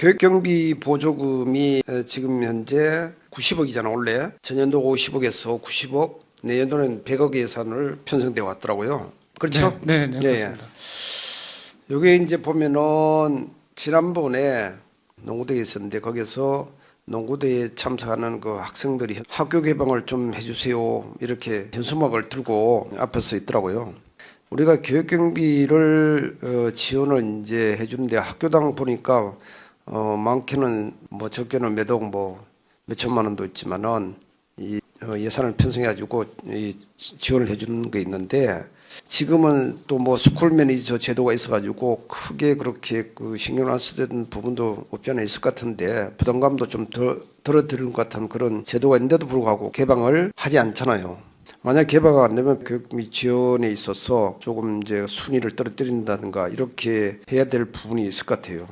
교육 경비 보조금이 에, 지금 현재 90억이잖아 원래 전년도 50억에서 90억 내년도는 100억 예산을 편성돼 왔더라고요. 그렇죠? 네, 네, 네 예, 예. 그렇습니다. 여기 이제 보면은 지난번에 농구대회 있었는데 거기서 농구대회에 참석하는 그 학생들이 학교 개방을 좀 해주세요 이렇게 현수막을 들고 앞에 서 있더라고요. 우리가 교육 경비를 어, 지원을 이제 해주는데 학교당 보니까 어, 많게는 뭐 적게는 몇 억 뭐 몇천만 원도 있지만은 이 어, 예산을 편성해가지고 이 지원을 해주는 게 있는데 지금은 또 뭐 스쿨 매니저 제도가 있어가지고 크게 그렇게 그 신경을 안 쓰던 부분도 없지 않아 있을 것 같은데 부담감도 좀 덜, 덜어드는 것 같은 그런 제도가 있는데도 불구하고 개방을 하지 않잖아요. 만약 개방 안 되면 교육비 지원에 있어서 조금 이제 순위를 떨어뜨린다든가 이렇게 해야 될 부분이 있을 것 같아요.